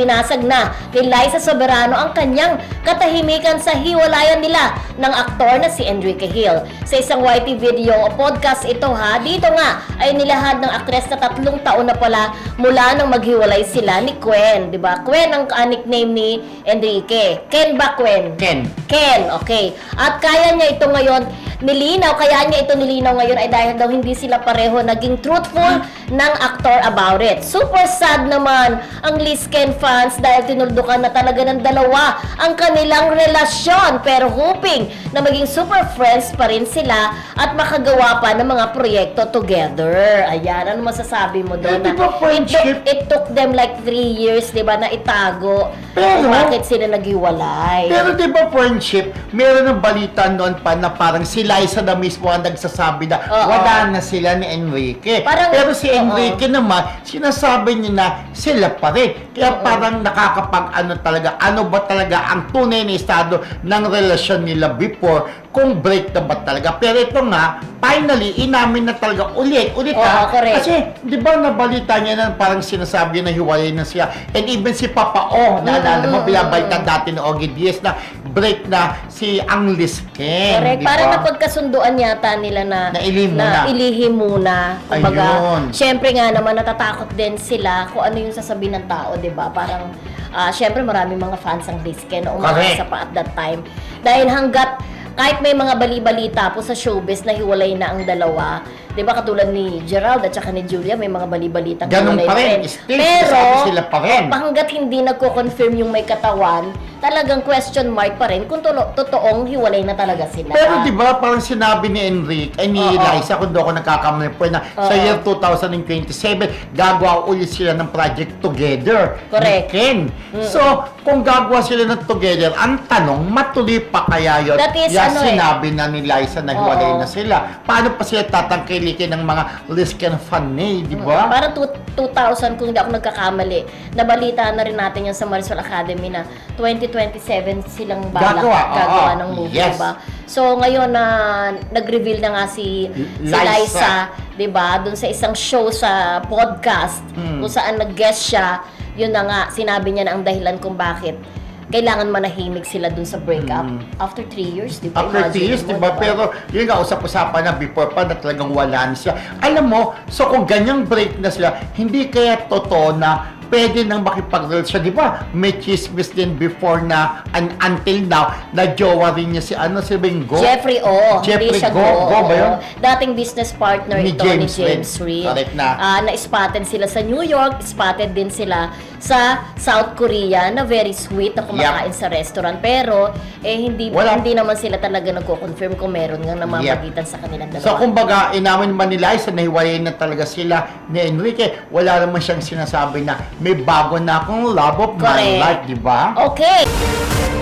ibinasag na ni Liza Soberano ang kanyang katahimikan sa hiwalayan nila ng aktor na si Enrique Hill. Sa isang YT video o podcast ito ha, dito nga ay nilahad ng aktres na tatlong taon na pala mula nang maghiwalay sila ni Gwen. Di ba? Gwen ang uh, nickname ni Enrique. Ken ba Gwen? Ken. Ken, okay. At kaya niya ito ngayon nilinaw, kaya niya ito nilinaw ngayon ay dahil daw hindi sila pareho naging truthful ng aktor about it. Super sad naman ang Liz Ken fans dahil tinuldukan na talaga ng dalawa ang kanilang relasyon. Pero hoping na maging super friends pa rin sila at makagawa pa ng mga proyekto together. Ayan, ano masasabi mo doon? Di ba na friendship? It took, it took them like three years, di ba, na itago Pero- kung bakit sila naghiwalay. Pero di ba friendship, meron ng balita noon pa na parang si Liza na mismo ang nagsasabi na Oo. wala na sila ni Enrique. Parang- Pero si oo. Enrique naman, sinasabi niya na sila pa rin. Kaya Oo. parang nakakapag ano talaga, ano ba talaga ang tunay na estado ng relasyon nila before kung break na ba talaga. Pero ito nga, finally, inamin na talaga ulit, ulit Oo, ha. correct. Kasi, di ba nabalita niya na parang sinasabi na hiwalay na siya. And even si Papa O, naalala mo, binabalitan dati ni Ogie Diaz na break na si Ang Lisken. Correct. di Parang ba? napagkasunduan yata nila na, Na ilihim muna. ilihim muna. Kumbaga, Ayun. syempre nga naman natatakot din sila kung ano yung sasabihin ng tao, di ba? Parang, ah, syempre maraming mga fans ang Risken na umaasa Correct. pa at that time. Dahil hanggat kahit may mga bali-balita po sa showbiz na hiwalay na ang dalawa, 'di ba katulad ni Gerald at saka ni Julia, may mga bali-balita Ganun hiwalay pa rin. Still, Pero sila pa rin. hanggat hindi nagko-confirm yung may katawan, talagang question mark pa rin kung tulo- totoong hiwalay na talaga sila. Pero di ba parang sinabi ni Enrique, ay ni Oo. Liza, kung doon ako nagkakamali po, na sa Oo. year 2027, gagawa ulit sila ng project together. Correct. Ni Ken. So, kung gagawa sila ng together, ang tanong, matuloy pa kaya yun? That is, Yan ano eh. sinabi na ni Liza na hiwalay na sila. Paano pa sila tatangkilikin ng mga Lisken fanay, di ba? Parang two- 2000, kung hindi ako nagkakamali, nabalita na rin natin yan sa Marisol Academy na 2027 silang balak Gagawa, gagawa ng movie, Yes. diba? So ngayon na nag-reveal na nga si, si Liza. Liza, 'di ba? Doon sa isang show sa podcast Mm. kung saan nag-guest siya, yun na nga sinabi niya na ang dahilan kung bakit kailangan manahimik sila dun sa breakup Mm. after three years, di ba? After Imagine years, di ba? Pero yun nga, usap-usapan na before pa na talagang wala na siya. Alam mo, so kung ganyang break na sila, hindi kaya totoo na pwede nang makipag-relasyon. Di ba? May chismis din before na, and until now, na jowa rin niya si ano, si Bingo. Jeffrey O. Jeffrey Hindi siya Go. Go ba yun? Dating business partner Ni ito James ni James Reid. Reid. Correct na. Ah, na-spotted sila sa New York, spotted din sila sa South Korea na very sweet na kumakain sa restaurant. Pero, eh, hindi Wala. hindi naman sila talaga nagko-confirm kung meron nga namamagitan sa kanilang dalawa. So, kumbaga, inamin man nila sa nahiwalay na talaga sila ni Enrique, wala naman siyang sinasabi na may bago na akong love of my Correct. life, di ba? okay.